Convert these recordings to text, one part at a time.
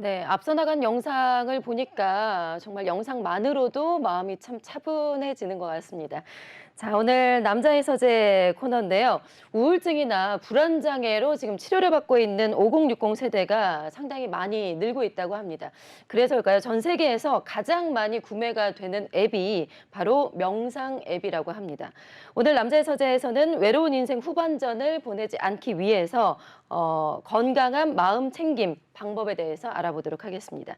네, 앞서 나간 영상을 보니까 정말 영상만으로도 마음이 참 차분해지는 것 같습니다. 자, 오늘 남자의 서재 코너인데요. 우울증이나 불안장애로 지금 치료를 받고 있는 5060 세대가 상당히 많이 늘고 있다고 합니다. 그래서일까요? 전 세계에서 가장 많이 구매가 되는 앱이 바로 명상 앱이라고 합니다. 오늘 남자의 서재에서는 외로운 인생 후반전을 보내지 않기 위해서 어, 건강한 마음 챙김 방법에 대해서 알아보도록 하겠습니다.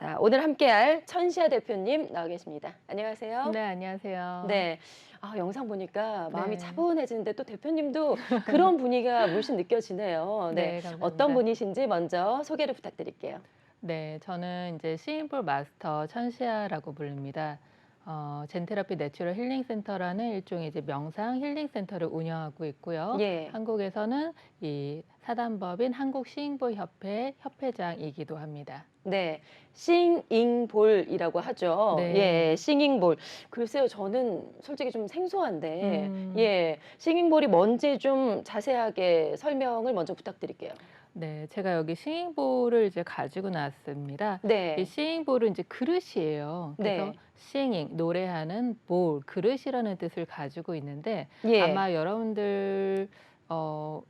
자, 오늘 함께할 천시아 대표님 나와 계십니다. 안녕하세요. 네, 안녕하세요. 네. 아, 영상 보니까 마음이 네. 차분해지는데 또 대표님도 그런 분위기가 물씬 느껴지네요. 네. 네. 어떤 분이신지 먼저 소개를 부탁드릴게요. 네, 저는 이제 시인볼 마스터 천시아라고 부릅니다. 어, 젠테라피 내추럴 힐링 센터라는 일종의 이제 명상 힐링 센터를 운영하고 있고요. 예. 한국에서는 이 사단법인 한국 시인볼 협회 협회장이기도 합니다. 네. 싱잉볼이라고 하죠. 네. 예, 싱잉볼. 글쎄요, 저는 솔직히 좀 생소한데, 음. 예, 싱잉볼이 뭔지 좀 자세하게 설명을 먼저 부탁드릴게요. 네, 제가 여기 시인볼을 이제 가지고 나왔습니다. 네. 이 싱잉볼은 이제 그릇이에요. 그래서 네. 싱잉 노래하는 볼 그릇이라는 뜻을 가지고 있는데 예. 아마 여러분들 어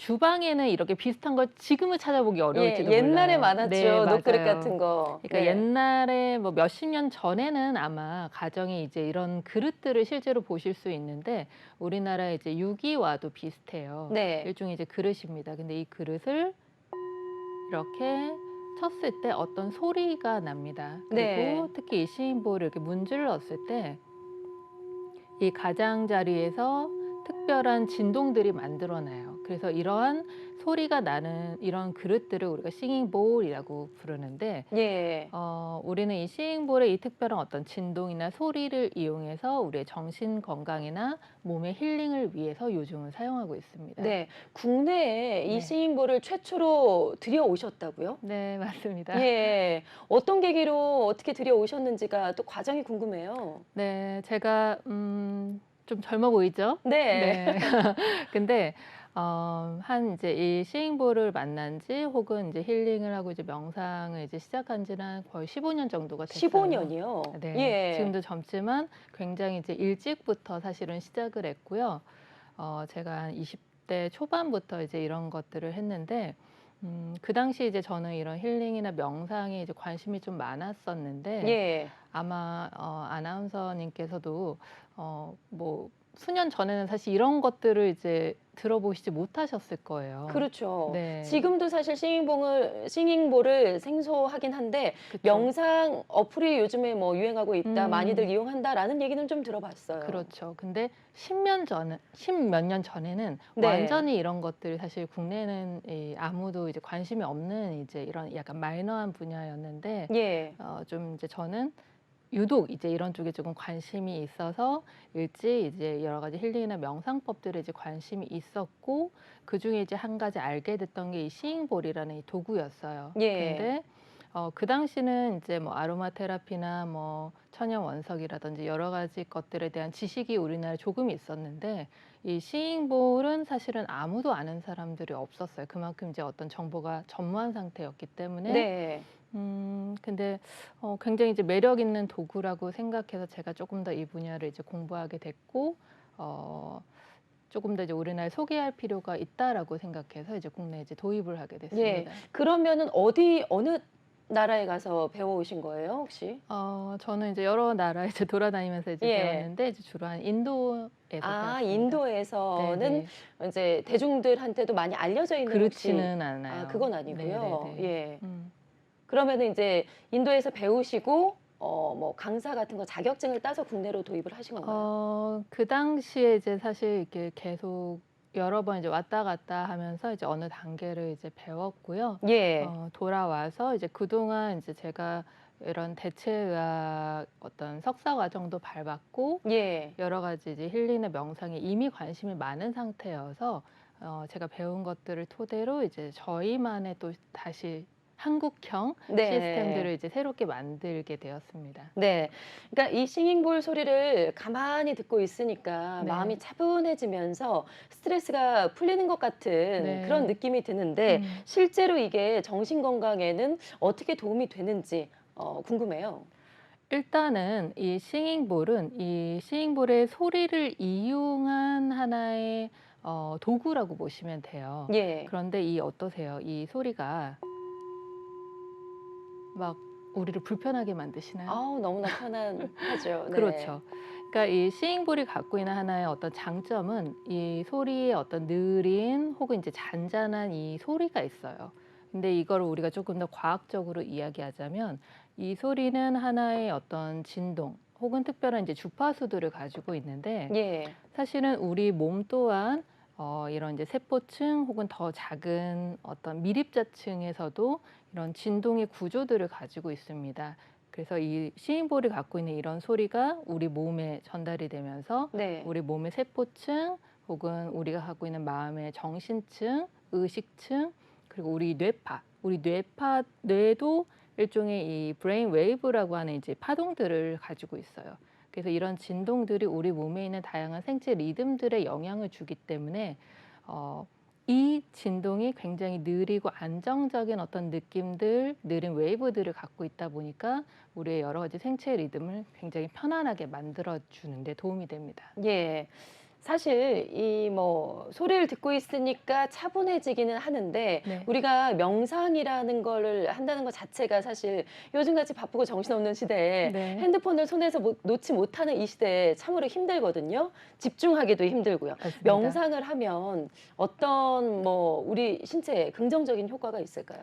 주방에는 이렇게 비슷한 걸 지금은 찾아보기 예, 어려울지도 옛날에 몰라요. 많았죠. 네, 맞아요. 같은 거. 그러니까 네. 옛날에 뭐 몇십 년 전에는 아마 가정에 이제 이런 그릇들을 실제로 보실 수 있는데 우리나라 이제 유기와도 비슷해요. 네. 일종의 이제 그릇입니다. 근데 이 그릇을 이렇게 쳤을 때 어떤 소리가 납니다. 그리고 네. 특히 이 시인볼을 이렇게 문질렀을 때 이 가장자리에서 특별한 진동들이 만들어나요. 그래서 이러한 소리가 나는 이런 그릇들을 우리가 싱잉볼이라고 부르는데 예. 어, 우리는 이 시잉볼의 이 특별한 어떤 진동이나 소리를 이용해서 우리의 정신 건강이나 몸의 힐링을 위해서 요즘은 사용하고 있습니다. 네. 국내에 이 네. 싱잉볼을 최초로 들여오셨다고요? 네, 맞습니다. 예. 어떤 계기로 어떻게 들여오셨는지가 또 과정이 궁금해요. 네, 제가 음, 좀 젊어 보이죠? 네. 네. 근데 어, 한 이제 이 시잉볼을 만난 지 혹은 이제 힐링을 하고 이제 명상을 이제 시작한 지는 한 거의 15년 정도가 됐어요. 15년이요. 네. 예. 지금도 젊지만 굉장히 이제 일찍부터 사실은 시작을 했고요. 어, 제가 한 20대 초반부터 이제 이런 것들을 했는데 음, 그 당시 이제 저는 이런 힐링이나 명상에 이제 관심이 좀 많았었는데 예. 아마 어, 아나운서님께서도 어, 뭐 수년 전에는 사실 이런 것들을 이제 들어보시지 못하셨을 거예요. 그렇죠. 네. 지금도 사실 싱잉볼을 싱잉볼을 생소하긴 한데 그쵸? 명상 어플이 요즘에 뭐 유행하고 있다, 음. 많이들 이용한다라는 얘기는 좀 들어봤어요. 그렇죠. 근데 10년 전, 10몇 년 전에는 네. 완전히 이런 것들이 사실 국내는 이 아무도 이제 관심이 없는 이제 이런 약간 마이너한 분야였는데 예. 어, 좀 이제 저는 유독 이제 이런 쪽에 조금 관심이 있어서 일찍 이제 여러 가지 힐링이나 명상법들에 이제 관심이 있었고 그 중에 이제 한 가지 알게 됐던 게 이 시잉볼이라는 이 도구였어요. 예. 근데 어, 그 당시는 이제 뭐 아로마 테라피나 뭐 천연 원석이라든지 여러 가지 것들에 대한 지식이 우리나라에 조금 있었는데 이 시잉볼은 사실은 아무도 아는 사람들이 없었어요. 그만큼 이제 어떤 정보가 전무한 상태였기 때문에 네. 음, 근데 어, 굉장히 이제 매력 있는 도구라고 생각해서 제가 조금 더 이 분야를 이제 공부하게 됐고, 어, 조금 더 이제 우리나라에 소개할 필요가 있다라고 생각해서 이제 국내에 이제 도입을 하게 됐습니다. 그러면은 어디 어느 나라에 가서 배워오신 거예요, 혹시? 어, 저는 이제 여러 나라 이제 돌아다니면서 이제 예. 배웠는데 이제 주로 한 인도에서 아, 배웠습니다. 인도에서는 네네. 이제 대중들한테도 많이 알려져 있는 혹시- 그렇지는 않아요. 아, 그건 아니고요. 네네네. 예. 음. 그러면은 이제 인도에서 배우시고 어, 뭐 강사 같은 거 자격증을 따서 국내로 도입을 하신 건가요? 어, 그 당시에 이제 사실 이렇게 계속 여러 번 이제 왔다 갔다 하면서 이제 어느 단계를 이제 배웠고요. 예. 어, 돌아와서 이제 그동안 이제 제가 이런 대체의학 어떤 석사 과정도 밟았고 예. 여러 가지 이제 힐링이나 명상에 이미 관심이 많은 상태여서 어, 제가 배운 것들을 토대로 이제 저희만의 또 다시 한국형 네. 시스템들을 이제 새롭게 만들게 되었습니다. 네. 그러니까 이 싱잉볼 소리를 가만히 듣고 있으니까 네. 마음이 차분해지면서 스트레스가 풀리는 것 같은 네. 그런 느낌이 드는데 음. 실제로 이게 정신 건강에는 어떻게 도움이 되는지 어, 궁금해요. 일단은 이 싱잉볼은 이 싱잉볼의 소리를 이용한 하나의 어, 도구라고 보시면 돼요. 예. 그런데 이 어떠세요? 이 소리가 막 우리를 불편하게 만드시나요? 아우 너무나 편안하죠. 네. 그렇죠. 그러니까 이 시잉볼이 갖고 있는 하나의 어떤 장점은 이 소리의 어떤 느린 혹은 이제 잔잔한 이 소리가 있어요. 근데 이걸 우리가 조금 더 과학적으로 이야기하자면 이 소리는 하나의 어떤 진동 혹은 특별한 이제 주파수들을 가지고 있는데 예. 사실은 우리 몸 또한 어, 이런 이제 세포층 혹은 더 작은 어떤 미립자층에서도 이런 진동의 구조들을 가지고 있습니다. 그래서 이 시인볼이 갖고 있는 이런 소리가 우리 몸에 전달이 되면서 네. 우리 몸의 세포층 혹은 우리가 갖고 있는 마음의 정신층, 의식층 그리고 우리 뇌파, 우리 뇌파 뇌도 일종의 이 브레인 웨이브라고 하는 이제 파동들을 가지고 있어요. 그래서 이런 진동들이 우리 몸에 있는 다양한 생체 리듬들에 영향을 주기 때문에 어, 이 진동이 굉장히 느리고 안정적인 어떤 느낌들, 느린 웨이브들을 갖고 있다 보니까 우리의 여러 가지 생체 리듬을 굉장히 편안하게 만들어 주는데 도움이 됩니다. 예. 사실 이 뭐 소리를 듣고 있으니까 차분해지기는 하는데 네. 우리가 명상이라는 거를 한다는 것 자체가 사실 요즘같이 바쁘고 정신없는 시대에 네. 핸드폰을 손에서 못- 놓지 못하는 이 시대에 참으로 힘들거든요. 집중하기도 힘들고요. 맞습니다. 명상을 하면 어떤 뭐 우리 신체에 긍정적인 효과가 있을까요?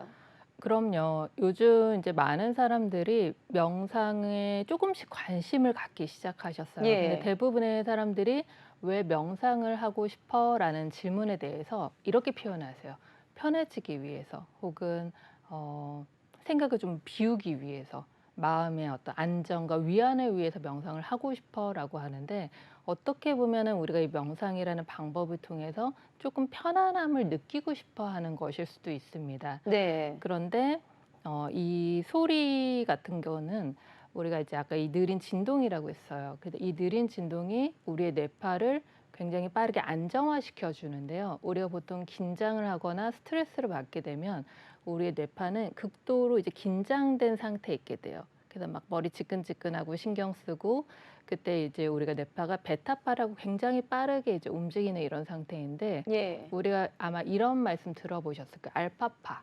그럼요. 요즘 이제 많은 사람들이 명상에 조금씩 관심을 갖기 시작하셨어요. 예. 근데 대부분의 사람들이 왜 명상을 하고 싶어 라는 질문에 대해서 이렇게 표현하세요. 편해지기 위해서 혹은 어, 생각을 좀 비우기 위해서 마음의 어떤 안정과 위안을 위해서 명상을 하고 싶어라고 하는데 어떻게 보면은 우리가 이 명상이라는 방법을 통해서 조금 편안함을 느끼고 싶어 하는 것일 수도 있습니다. 네. 그런데 어, 이 소리 같은 경우는 우리가 이제 아까 이 느린 진동이라고 했어요. 근데 이 느린 진동이 우리의 뇌파를 굉장히 빠르게 안정화시켜 주는데요. 우리가 보통 긴장을 하거나 스트레스를 받게 되면 우리의 뇌파는 극도로 이제 긴장된 상태에 있게 돼요. 그래서 막 머리 지끈지끈하고 신경 쓰고 그때 이제 우리가 뇌파가 베타파라고 굉장히 빠르게 이제 움직이는 이런 상태인데 예. 우리가 아마 이런 말씀 들어보셨을 거예요. 알파파.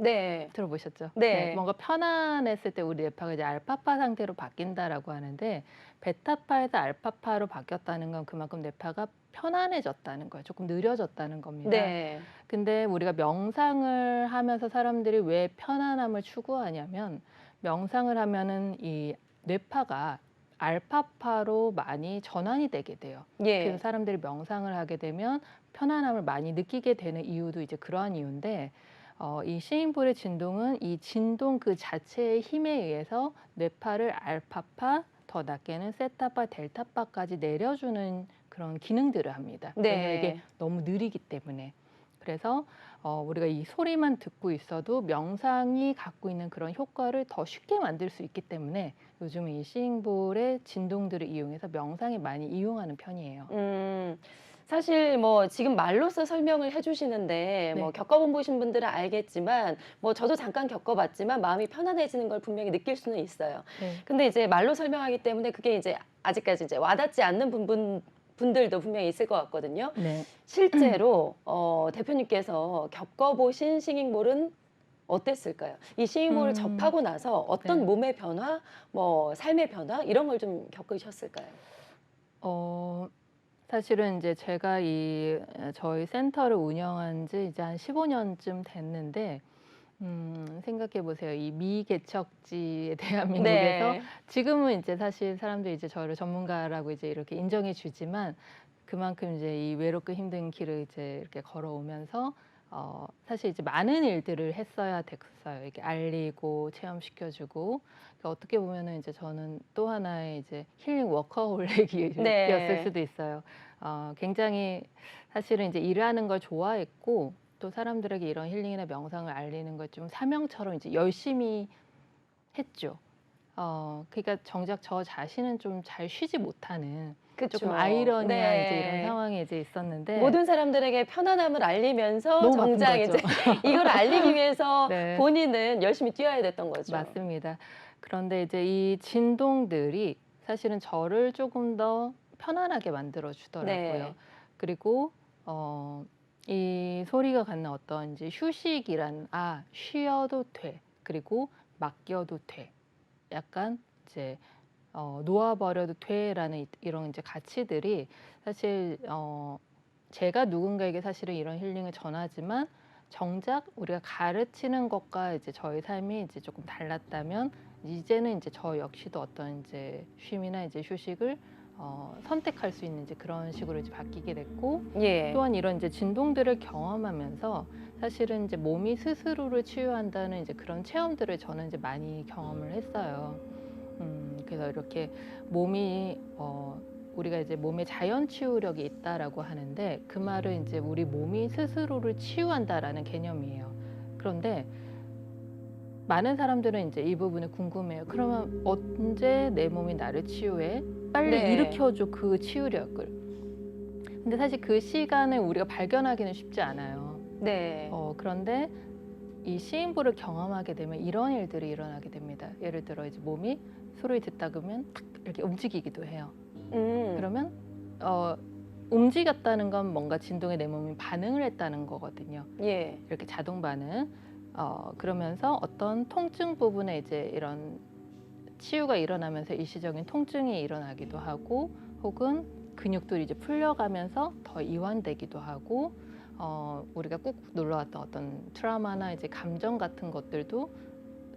네. 들어보셨죠? 네. 뭔가 편안했을 때 우리 뇌파가 이제 알파파 상태로 바뀐다라고 하는데 베타파에서 알파파로 바뀌었다는 건 그만큼 뇌파가 편안해졌다는 거예요. 조금 느려졌다는 겁니다. 네. 근데 우리가 명상을 하면서 사람들이 왜 편안함을 추구하냐면 명상을 하면은 이 뇌파가 알파파로 많이 전환이 되게 돼요. 예. 그래서 사람들이 명상을 하게 되면 편안함을 많이 느끼게 되는 이유도 이제 그러한 이유인데 어, 이 시인볼의 진동은 이 진동 그 자체의 힘에 의해서 뇌파를 알파파 더 낮게는 세타파 델타파까지 내려주는 그런 기능들을 합니다. 왜냐면 네. 이게 너무 느리기 때문에 그래서 어, 우리가 이 소리만 듣고 있어도 명상이 갖고 있는 그런 효과를 더 쉽게 만들 수 있기 때문에 요즘 이 시잉볼의 진동들을 이용해서 명상에 많이 이용하는 편이에요. 음, 사실 뭐 지금 말로써 설명을 해주시는데 뭐 네. 겪어본 보신 분들은 알겠지만 뭐 저도 잠깐 겪어봤지만 마음이 편안해지는 걸 분명히 느낄 수는 있어요. 네. 근데 이제 말로 설명하기 때문에 그게 이제 아직까지 이제 와닿지 않는 분분 분들도 분명히 있을 것 같거든요. 네. 실제로 어, 대표님께서 겪어보신 싱잉볼은 어땠을까요? 이 싱잉볼을 음. 접하고 나서 어떤 네. 몸의 변화, 뭐 삶의 변화 이런 걸 좀 겪으셨을까요? 어, 사실은 이제 제가 이 어, 저희 센터를 운영한 지 이제 한 15년쯤 됐는데 음, 생각해 보세요. 이 미개척지의 대한민국에서 네. 지금은 이제 사실 사람들이 이제 저를 전문가라고 이제 이렇게 인정해 주지만 그만큼 이제 이 외롭고 힘든 길을 이제 이렇게 걸어오면서 어, 사실 이제 많은 일들을 했어야 됐어요. 이렇게 알리고 체험시켜주고 그러니까 어떻게 보면은 이제 저는 또 하나의 이제 힐링 워커홀릭이었을 네. 수도 있어요. 어, 굉장히 사실은 이제 일하는 걸 좋아했고 또 사람들에게 이런 힐링이나 명상을 알리는 걸 좀 사명처럼 이제 열심히 했죠. 어, 그러니까 정작 저 자신은 좀 잘 쉬지 못하는 그쵸. 조금 아이러니한 네. 이제 이런 상황에 이제 있었는데 모든 사람들에게 편안함을 알리면서 너무 정작 이제. 이걸 알리기 위해서 네. 본인은 열심히 뛰어야 됐던 거죠. 맞습니다. 그런데 이제 이 진동들이 사실은 저를 조금 더 편안하게 만들어 주더라고요. 네. 그리고 어, 이 소리가 갖는 어떤 이제 휴식이란 아 쉬어도 돼 그리고 맡겨도 돼 약간 이제 어, 놓아버려도 돼라는 이- 이런 이제 가치들이 사실 어, 제가 누군가에게 사실은 이런 힐링을 전하지만 정작 우리가 가르치는 것과 이제 저희 삶이 이제 조금 달랐다면 이제는 이제 저 역시도 어떤 이제 쉼이나 이제 휴식을 어, 선택할 수 있는 이제 그런 식으로 이제 바뀌게 됐고 예. 또한 이런 이제 진동들을 경험하면서 사실은 이제 몸이 스스로를 치유한다는 이제 그런 체험들을 저는 이제 많이 경험을 했어요. 음, 그래서 이렇게 몸이 어, 우리가 이제 몸에 자연 치유력이 있다라고 하는데 그 말은 이제 우리 몸이 스스로를 치유한다라는 개념이에요. 그런데 많은 사람들은 이제 이 부분을 궁금해요. 그러면 언제 내 몸이 나를 치유해? 빨리 네. 일으켜줘 그 치유력을. 근데 사실 그 시간을 우리가 발견하기는 쉽지 않아요. 네. 어, 그런데 이 시인부를 경험하게 되면 이런 일들이 일어나게 됩니다. 예를 들어 이제 몸이 소리를 듣다 그러면 탁 이렇게 움직이기도 해요. 음. 그러면 어, 움직였다는 건 뭔가 진동에 내 몸이 반응을 했다는 거거든요. 예. 이렇게 자동 반응. 어, 그러면서 어떤 통증 부분에 이제 이런 치유가 일어나면서 일시적인 통증이 일어나기도 하고 혹은 근육들이 이제 풀려가면서 더 이완되기도 하고 어, 우리가 꾹 눌러왔던 어떤 트라우마나 이제 감정 같은 것들도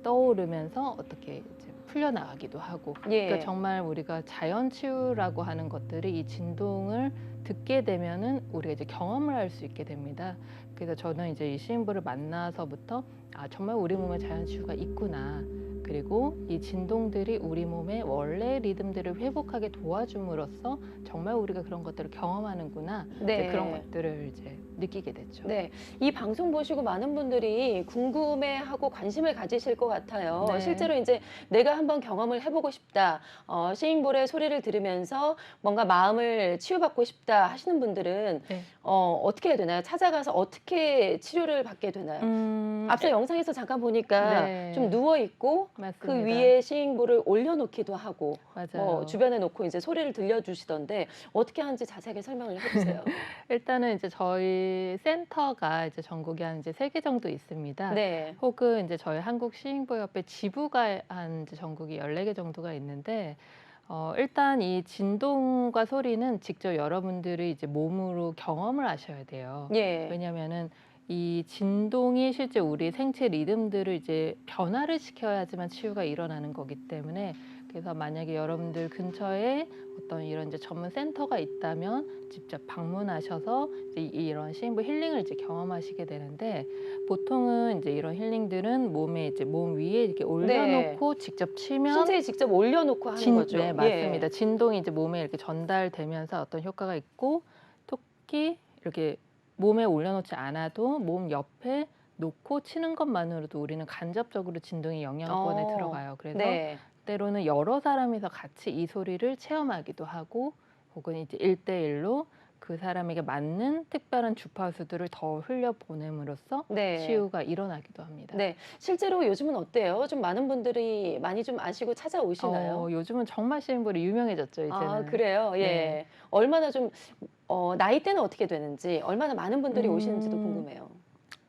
떠오르면서 어떻게 이제 풀려나가기도 하고 예. 그러니까 정말 우리가 자연 치유라고 하는 것들이 이 진동을 듣게 되면은 우리가 이제 경험을 할 수 있게 됩니다. 그래서 저는 이제 이 시인부를 만나서부터 아 정말 우리 몸에 자연 치유가 있구나. 그리고 이 진동들이 우리 몸의 원래 리듬들을 회복하게 도와줌으로써 정말 우리가 그런 것들을 경험하는구나. 네. 이제 그런 것들을 이제 느끼게 됐죠. 네, 이 방송 보시고 많은 분들이 궁금해하고 관심을 가지실 것 같아요. 네. 실제로 이제 내가 한번 경험을 해보고 싶다, 어, 시인볼의 소리를 들으면서 뭔가 마음을 치유받고 싶다 하시는 분들은 네. 어, 어떻게 해야 되나요? 찾아가서 어떻게 치료를 받게 되나요? 음, 앞서 영상에서 잠깐 보니까 네. 좀 누워 있고 맞습니다. 그 위에 시인볼을 올려놓기도 하고. 뭐 주변에 놓고 이제 소리를 들려주시던데 어떻게 하는지 자세하게 설명을 해주세요. 일단은 이제 저희 센터가 이제 전국에 한 이제 세 개 정도 있습니다. 네, 혹은 이제 저희 한국 시인보협회 지부가 한 이제 전국이 14개 정도가 있는데 어, 일단 이 진동과 소리는 직접 여러분들이 이제 몸으로 경험을 하셔야 돼요. 예, 왜냐면은 이 진동이 실제 우리 생체 리듬들을 이제 변화를 시켜야지만 치유가 일어나는 거기 때문에 그래서 만약에 여러분들 근처에 어떤 이런 이제 전문 센터가 있다면 직접 방문하셔서 이제 이- 이런 시인부 힐링을 이제 경험하시게 되는데 보통은 이제 이런 힐링들은 몸에 이제 몸 위에 이렇게 올려놓고 직접 치면 신체에 직접 올려놓고 하는 진, 거죠. 네, 예. 맞습니다. 진동이 이제 몸에 이렇게 전달되면서 어떤 효과가 있고 특히 이렇게 몸에 올려놓지 않아도 몸 옆에 놓고 치는 것만으로도 우리는 간접적으로 진동이 영향권에 어, 들어가요. 그래서 네. 때로는 여러 사람이서 같이 이 소리를 체험하기도 하고 혹은 이제 일대일로 그 사람에게 맞는 특별한 주파수들을 더 흘려 보냄으로써 네. 치유가 일어나기도 합니다. 네. 실제로 요즘은 어때요? 좀 많은 분들이 많이 좀 아시고 찾아오시나요? 어, 요즘은 정말 시인볼이 유명해졌죠, 이제는. 아, 그래요? 예. 네. 얼마나 좀, 어, 나이대는 어떻게 되는지, 얼마나 많은 분들이 음. 오시는지도 궁금해요.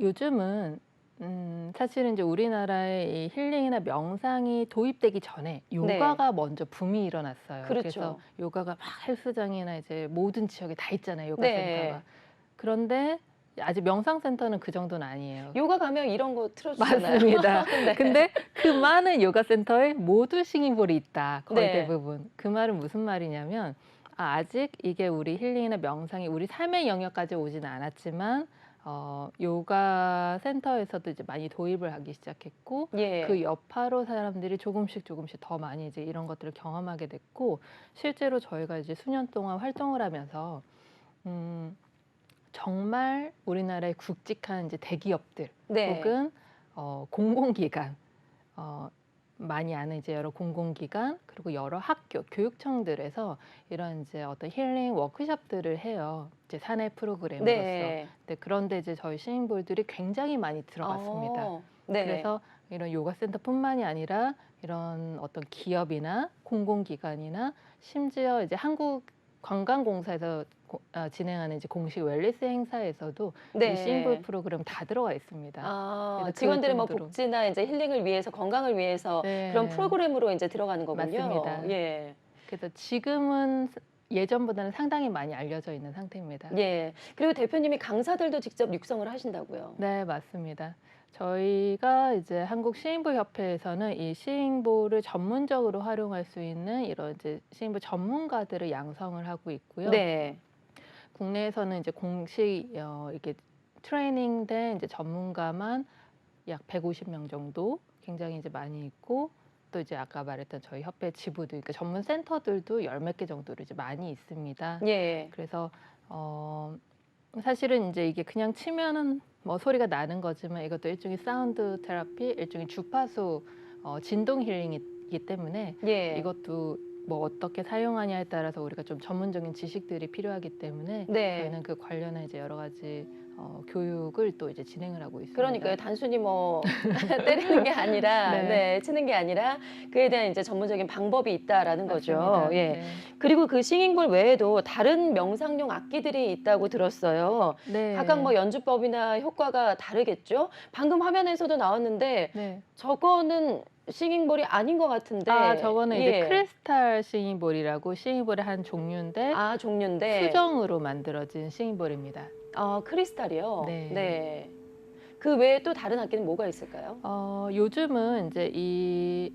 요즘은 음, 사실은 이제 우리나라에 이 힐링이나 명상이 도입되기 전에 요가가 먼저 붐이 일어났어요. 네. 그렇죠. 그래서 요가가 막 헬스장이나 이제 모든 지역에 다 있잖아요. 요가 네. 센터가. 그런데 아직 명상 센터는 그 정도는 아니에요. 요가 가면 이런 거 틀어주잖아요. 맞습니다. 네. 근데 그 많은 요가 센터에 모두 싱잉볼이 있다. 거의 네. 대부분. 그 말은 무슨 말이냐면 아, 아직 이게 우리 힐링이나 명상이 우리 삶의 영역까지 오지는 않았지만 어, 요가 센터에서도 이제 많이 도입을 하기 시작했고 예. 그 여파로 사람들이 조금씩 조금씩 더 많이 이제 이런 것들을 경험하게 됐고 실제로 저희가 이제 수년 동안 활동을 하면서 음, 정말 우리나라의 굵직한 이제 대기업들 네. 혹은 어, 공공기관 어, 많이 아는 이제 여러 공공기관 그리고 여러 학교 교육청들에서 이런 이제 어떤 힐링 워크숍들을 해요 이제 사내 프로그램으로서 네. 네, 그런데 이제 저희 시민볼들이 굉장히 많이 들어갔습니다. 어, 네. 그래서 이런 요가 센터뿐만이 아니라 이런 어떤 기업이나 공공기관이나 심지어 이제 한국 관광공사에서 고- 어, 진행하는 이제 공식 웰리스 행사에서도 이 시인볼 프로그램 다 들어가 있습니다. 아, 그 직원들의 뭐 정도로. 복지나 이제 힐링을 위해서 건강을 위해서 네. 그런 프로그램으로 이제 들어가는 거군요. 맞습니다. 예. 그래서 지금은 예전보다는 상당히 많이 알려져 있는 상태입니다. 예. 그리고 대표님이 강사들도 직접 육성을 하신다고요. 네, 맞습니다. 저희가 이제 한국 시인부 협회에서는 이 시인보를 전문적으로 활용할 수 있는 이런 이제 시인부 전문가들을 양성을 하고 있고요. 네. 국내에서는 이제 공식 어, 이렇게 트레이닝된 이제 전문가만 약 150명 정도 굉장히 이제 많이 있고 또 이제 아까 말했던 저희 협회 지부들 그러니까 전문 센터들도 열 몇 개 정도로 이제 많이 있습니다. 예. 그래서 어 사실은 이제 이게 그냥 치면은 뭐 소리가 나는 거지만 이것도 일종의 사운드 테라피, 일종의 주파수 어, 진동 힐링이기 때문에 예. 이것도 뭐 어떻게 사용하냐에 따라서 우리가 좀 전문적인 지식들이 필요하기 때문에 네. 저희는 그 관련한 이제 여러 가지 어, 교육을 또 이제 진행을 하고 있습니다. 그러니까요. 단순히 뭐 때리는 게 아니라 네. 네. 치는 게 아니라 그에 대한 이제 전문적인 방법이 있다라는 거죠. 맞습니다. 예. 네. 그리고 그 싱잉볼 외에도 다른 명상용 악기들이 있다고 들었어요. 네. 각각 뭐 연주법이나 효과가 다르겠죠. 방금 화면에서도 나왔는데 네. 저거는 싱잉볼이 아닌 것 같은데. 아 저거는 예. 이제 크리스탈 싱잉볼이라고 싱잉볼의 한 종류인데 아 종류인데. 수정으로 만들어진 싱잉볼입니다. 아 크리스탈이요. 네. 그 외에 또 다른 악기는 뭐가 있을까요? 어, 요즘은 이제 이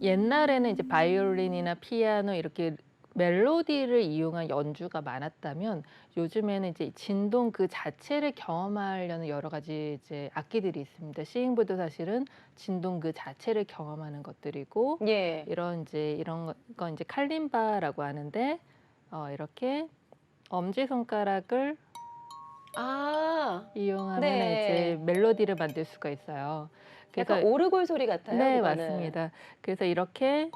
옛날에는 이제 바이올린이나 피아노 이렇게 멜로디를 이용한 연주가 많았다면 요즘에는 이제 진동 그 자체를 경험하려는 여러 가지 이제 악기들이 있습니다. 시잉보도 사실은 진동 그 자체를 경험하는 것들이고 예. 이런 이제 이런 거- 건 이제 칼림바라고 하는데 어, 이렇게 엄지 손가락을 아. 이용하면 네. 이제 멜로디를 만들 수가 있어요. 약간 오르골 소리 같아요. 네 그거는. 맞습니다. 그래서 이렇게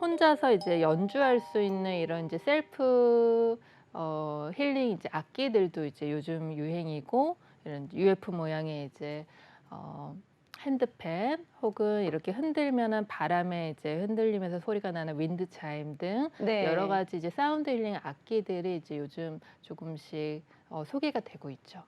혼자서 이제 연주할 수 있는 이런 이제 셀프 어, 힐링 이제 악기들도 이제 요즘 유행이고 이런 UF 모양의 이제 어, 핸드팬 혹은 이렇게 흔들면은 바람에 이제 흔들리면서 소리가 나는 윈드 차임 등 네. 여러 가지 이제 사운드 힐링 악기들이 이제 요즘 조금씩 어, 소개가 되고 있죠.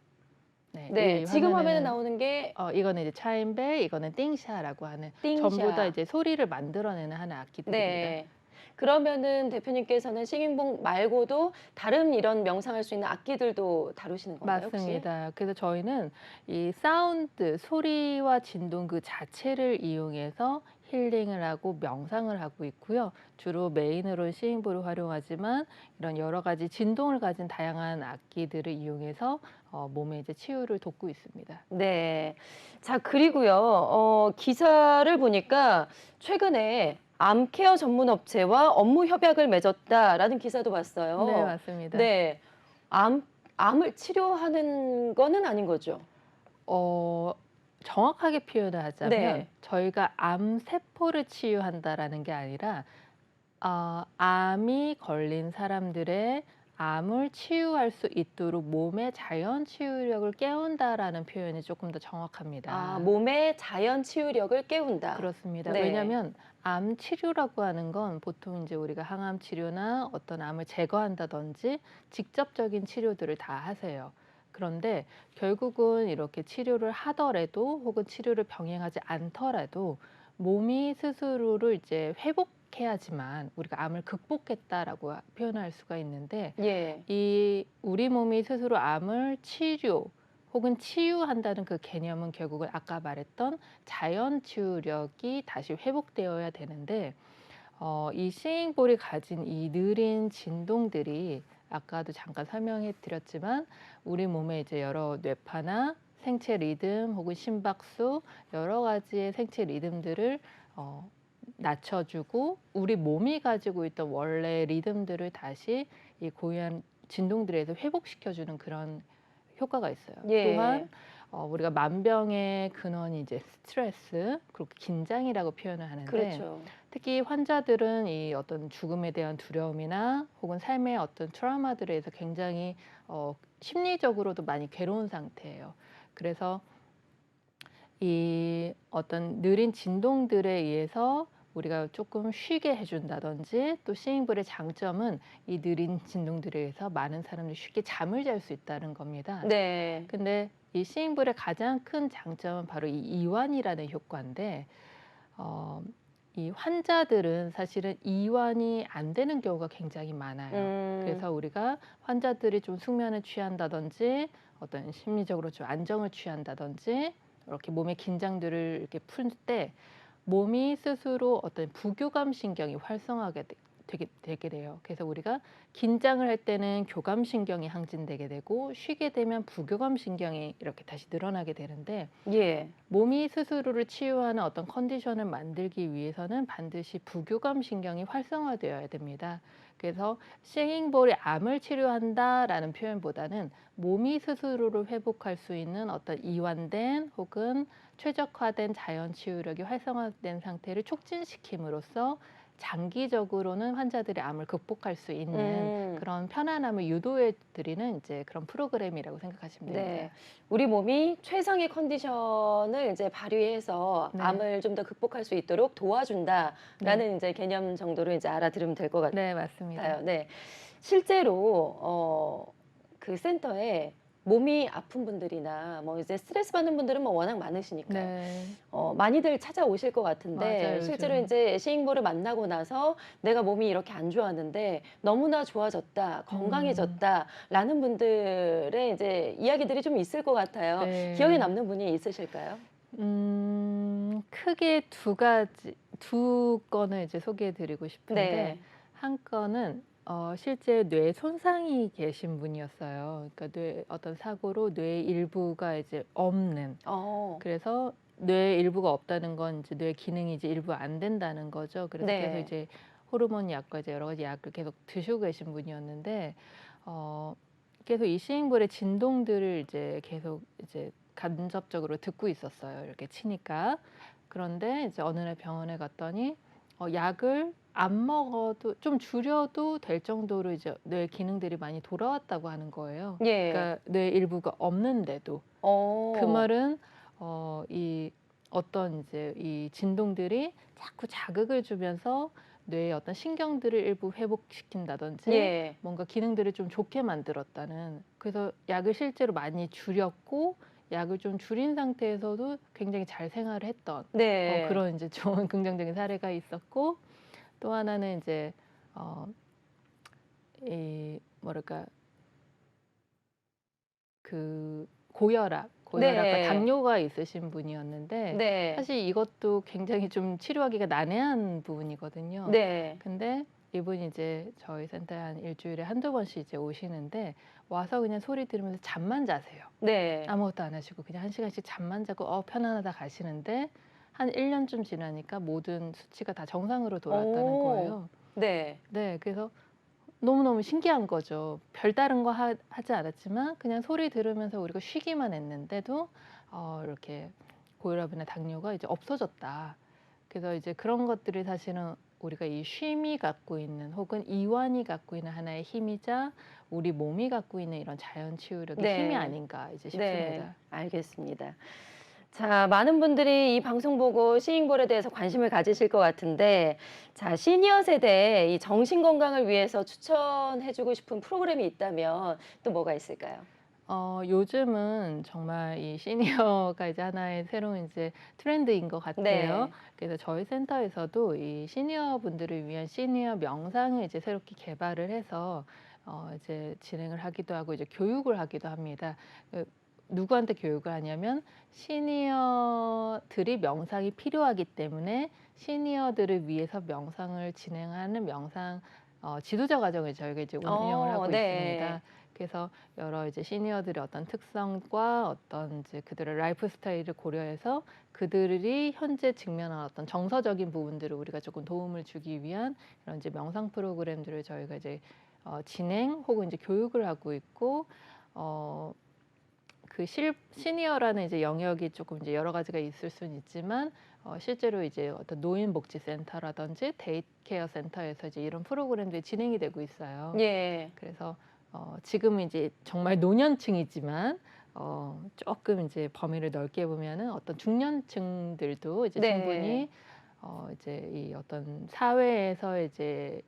네, 네. 이 지금 화면에 화면에는 나오는 게 어, 이거는 이제 차임벨, 이거는 띵샤라고 하는 띵샤. 전부 다 이제 소리를 만들어내는 하나의 악기들입니다. 네. 그러면은 대표님께서는 싱잉봉 말고도 다른 이런 명상할 수 있는 악기들도 다루시는 건가요? 혹시? 맞습니다. 그래서 저희는 이 사운드, 소리와 진동 그 자체를 이용해서 힐링을 하고 명상을 하고 있고요. 주로 메인으로 시잉보를 활용하지만 이런 여러 가지 진동을 가진 다양한 악기들을 이용해서 어, 몸의 이제 치유를 돕고 있습니다. 네. 자, 그리고요. 어, 기사를 보니까 최근에 암케어 전문 업체와 업무 협약을 맺었다라는 기사도 봤어요. 네, 맞습니다. 네. 암 암을 치료하는 거는 아닌 거죠. 어, 정확하게 표현을 하자면 네. 저희가 암 세포를 치유한다라는 게 아니라 어, 암이 걸린 사람들의 암을 치유할 수 있도록 몸의 자연 치유력을 깨운다라는 표현이 조금 더 정확합니다. 아, 몸의 자연 치유력을 깨운다. 그렇습니다. 네. 왜냐하면 암 치료라고 하는 건 보통 이제 우리가 항암 치료나 어떤 암을 제거한다든지 직접적인 치료들을 다 하세요. 그런데 결국은 이렇게 치료를 하더라도 혹은 치료를 병행하지 않더라도 몸이 스스로를 이제 회복해야지만 우리가 암을 극복했다라고 표현할 수가 있는데 예. 이 우리 몸이 스스로 암을 치료 혹은 치유한다는 그 개념은 결국은 아까 말했던 자연 치유력이 다시 회복되어야 되는데 어, 이 싱잉볼이 가진 이 느린 진동들이 아까도 잠깐 설명해 드렸지만 우리 몸에 이제 여러 뇌파나 생체 리듬 혹은 심박수 여러 가지의 생체 리듬들을 어, 낮춰주고 우리 몸이 가지고 있던 원래 리듬들을 다시 이 고유한 진동들에서 회복시켜주는 그런 효과가 있어요. 예. 또한 어, 우리가 만병의 근원이 이제 스트레스 그리고 긴장이라고 표현을 하는데 그렇죠. 특히 환자들은 이 어떤 죽음에 대한 두려움이나 혹은 삶의 어떤 트라우마들에 의해서 굉장히 어, 심리적으로도 많이 괴로운 상태예요. 그래서 이 어떤 느린 진동들에 의해서 우리가 조금 쉬게 해준다든지 또 시잉볼의 장점은 이 느린 진동들에 의해서 많은 사람들이 쉽게 잠을 잘 수 있다는 겁니다. 네. 근데 이 시잉볼의 가장 큰 장점은 바로 이 이완이라는 효과인데 어, 이 환자들은 사실은 이완이 안 되는 경우가 굉장히 많아요. 음, 그래서 우리가 환자들이 좀 숙면을 취한다든지 어떤 심리적으로 좀 안정을 취한다든지 이렇게 몸의 긴장들을 이렇게 풀 때 몸이 스스로 어떤 부교감 신경이 활성화하게 되- 되게, 되게 돼요. 그래서 우리가 긴장을 할 때는 교감 신경이 항진되게 되고 쉬게 되면 부교감 신경이 이렇게 다시 늘어나게 되는데 예. 몸이 스스로를 치유하는 어떤 컨디션을 만들기 위해서는 반드시 부교감 신경이 활성화되어야 됩니다. 그래서 싱잉볼이 암을 치료한다라는 표현보다는 몸이 스스로를 회복할 수 있는 어떤 이완된 혹은 최적화된 자연 치유력이 활성화된 상태를 촉진시킴으로써 장기적으로는 환자들의 암을 극복할 수 있는 음. 그런 편안함을 유도해 드리는 이제 그런 프로그램이라고 생각하시면 네. 됩니다. 우리 몸이 최상의 컨디션을 이제 발휘해서 네. 암을 좀 더 극복할 수 있도록 도와준다라는 이제 개념 정도로 이제 알아들으면 될 것 같아요. 네, 맞습니다. 네. 실제로 어, 그 센터에 몸이 아픈 분들이나 뭐 이제 스트레스 받는 분들은 뭐 워낙 많으시니까 네. 어, 많이들 찾아오실 것 같은데 맞아요, 실제로 요즘. 이제 시잉볼을 만나고 나서 내가 몸이 이렇게 안 좋았는데 너무나 좋아졌다, 건강해졌다라는 분들의 이제 이야기들이 좀 있을 것 같아요. 네. 기억에 남는 분이 있으실까요? 음, 크게 두 가지, 두 건을 이제 소개해 드리고 싶은데, 네. 한 건은 어, 실제 뇌 손상이 계신 분이었어요. 그러니까 뇌, 어떤 사고로 뇌 일부가 이제 없는. 어, 그래서 뇌 일부가 없다는 건 이제 뇌 기능이 이제 일부 안 된다는 거죠. 그래서 네. 계속 이제 호르몬 약과 이제 여러 가지 약을 계속 드시고 계신 분이었는데, 어, 계속 이 시잉볼의 진동들을 이제 계속 이제 간접적으로 듣고 있었어요. 이렇게 치니까. 그런데 이제 어느 날 병원에 갔더니 어, 약을 안 먹어도 좀 줄여도 될 정도로 이제 뇌 기능들이 많이 돌아왔다고 하는 거예요. 예. 그러니까 뇌 일부가 없는데도 어, 그 말은 어, 이 어떤 이제 이 진동들이 자꾸 자극을 주면서 뇌의 어떤 신경들을 일부 회복시킨다든지 예. 뭔가 기능들을 좀 좋게 만들었다는 그래서 약을 실제로 많이 줄였고 약을 좀 줄인 상태에서도 굉장히 잘 생활을 했던 네. 어, 그런 이제 좋은 긍정적인 사례가 있었고 또 하나는 이제 어, 이 뭐랄까 그 고혈압 고혈압과 네. 당뇨가 있으신 분이었는데 네. 사실 이것도 굉장히 좀 치료하기가 난해한 부분이거든요. 네. 근데 이분이 이제 저희 센터에 한 일주일에 한두 번씩 이제 오시는데 와서 그냥 소리 들으면서 잠만 자세요. 네. 아무것도 안 하시고 그냥 한 시간씩 잠만 자고 어 편안하다 가시는데 한 1년쯤 지나니까 모든 수치가 다 정상으로 돌아왔다는 오. 거예요. 네. 네, 그래서 너무너무 신기한 거죠. 별다른 거 하, 지 않았지만 그냥 소리 들으면서 우리가 쉬기만 했는데도 어, 이렇게 고혈압이나 당뇨가 이제 없어졌다. 그래서 이제 그런 것들이 사실은 우리가 이 쉼이 갖고 있는 혹은 이완이 갖고 있는 하나의 힘이자 우리 몸이 갖고 있는 이런 자연 치유력의 네. 힘이 아닌가 이제 싶습니다. 네, 알겠습니다. 자, 많은 분들이 이 방송 보고 시잉볼에 대해서 관심을 가지실 것 같은데, 자, 시니어 세대 이 정신 건강을 위해서 추천해주고 싶은 프로그램이 있다면 또 뭐가 있을까요? 어, 요즘은 정말 이 시니어가 이제 하나의 새로운 이제 트렌드인 것 같아요. 네. 그래서 저희 센터에서도 이 시니어 분들을 위한 시니어 명상을 이제 새롭게 개발을 해서 어, 이제 진행을 하기도 하고 이제 교육을 하기도 합니다. 그 누구한테 교육을 하냐면 시니어들이 명상이 필요하기 때문에 시니어들을 위해서 명상을 진행하는 명상 어, 지도자 과정을 저희가 이제 운영을 어, 하고 네. 있습니다. 그래서 여러 이제 시니어들의 어떤 특성과 어떤 이제 그들의 라이프 스타일을 고려해서 그들이 현재 직면한 어떤 정서적인 부분들을 우리가 조금 도움을 주기 위한 이런 이제 명상 프로그램들을 저희가 이제 어, 진행 혹은 이제 교육을 하고 있고 어, 그 실, 시니어라는 이제 영역이 조금 이제 여러 가지가 있을 수는 있지만 어, 실제로 이제 어떤 노인복지센터라든지 데이케어 센터에서 이제 이런 프로그램들이 진행이 되고 있어요. 예. 그래서 어, 지금은 이제 정말 노년층이지만 어, 조금 이제 범위를 넓게 보면은 어떤 중년층들도 이제 네. 충분히 어, 이제 이 어떤 사회에서 이제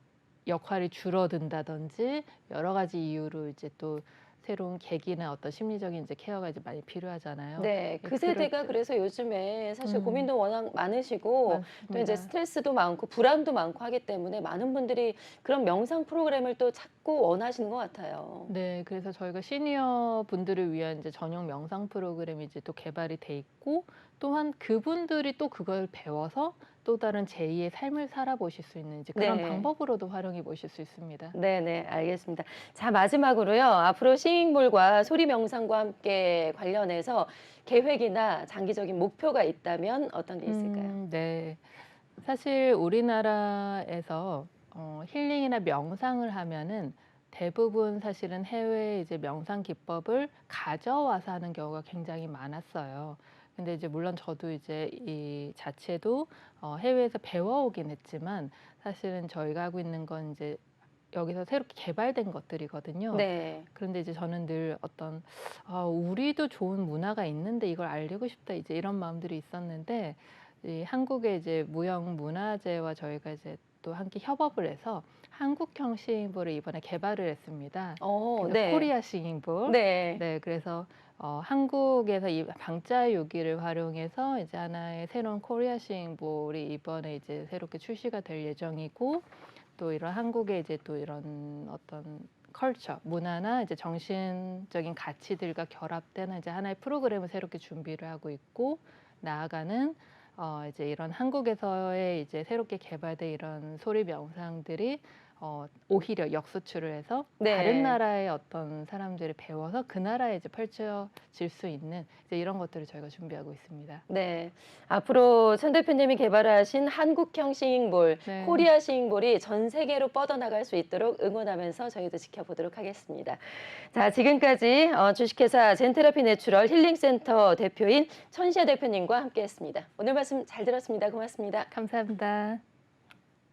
역할이 줄어든다든지 여러 가지 이유로 이제 또 새로운 계기나 어떤 심리적인 이제 케어가 이제 많이 필요하잖아요. 네, 그 그럴 세대가 때- 그래서 요즘에 사실 음. 고민도 워낙 많으시고 또 이제 맞습니다. 스트레스도 많고 불안도 많고 하기 때문에 많은 분들이 그런 명상 프로그램을 또 찾 고 원하시는 것 같아요. 네, 그래서 저희가 시니어 분들을 위한 이제 전용 명상 프로그램이 이제 또 개발이 돼 있고 또한 그분들이 또 그걸 배워서 또 다른 제2의 삶을 살아보실 수 있는 이제 그런 네. 방법으로도 활용해 보실 수 있습니다. 네, 네, 알겠습니다. 자, 마지막으로요. 앞으로 싱잉볼과 소리 명상과 함께 관련해서 계획이나 장기적인 목표가 있다면 어떤 게 있을까요? 음, 네. 사실 우리나라에서 어, 힐링이나 명상을 하면은 대부분 사실은 해외 이제 명상 기법을 가져와서 하는 경우가 굉장히 많았어요. 근데 이제 물론 저도 이제 이 자체도 어, 해외에서 배워오긴 했지만 사실은 저희가 하고 있는 건 이제 여기서 새롭게 개발된 것들이거든요. 네. 그런데 이제 저는 늘 어떤 아, 우리도 좋은 문화가 있는데 이걸 알리고 싶다 이제 이런 마음들이 있었는데 이 한국의 이제 무형 문화재와 저희가 이제 또 함께 협업을 해서 한국형 싱잉볼을 이번에 개발을 했습니다. 어, 그래서 네. 코리아 싱잉볼. 네. 네, 그래서 어, 한국에서 이 방자 유기를 활용해서 이제 하나의 새로운 코리아 싱잉볼이 이번에 이제 새롭게 출시가 될 예정이고 또 이런 한국의 이제 또 이런 어떤 컬처, 문화나 이제 정신적인 가치들과 결합된 이제 하나의 프로그램을 새롭게 준비를 하고 있고 나아가는 어 이제 이런 한국에서의 이제 새롭게 개발된 이런 소리 명상들이 어 오히려 역수출을 해서 네. 다른 나라의 어떤 사람들이 배워서 그 나라에 이제 펼쳐질 수 있는 이제 이런 것들을 저희가 준비하고 있습니다. 네. 앞으로 천 대표님이 개발하신 한국형 싱잉볼, 네. 코리아 싱잉볼이 전 세계로 뻗어나갈 수 있도록 응원하면서 저희도 지켜보도록 하겠습니다. 자, 지금까지 어, 주식회사 젠테라피 내추럴 힐링센터 대표인 천시아 대표님과 함께했습니다. 오늘 말씀 잘 들었습니다. 고맙습니다. 감사합니다.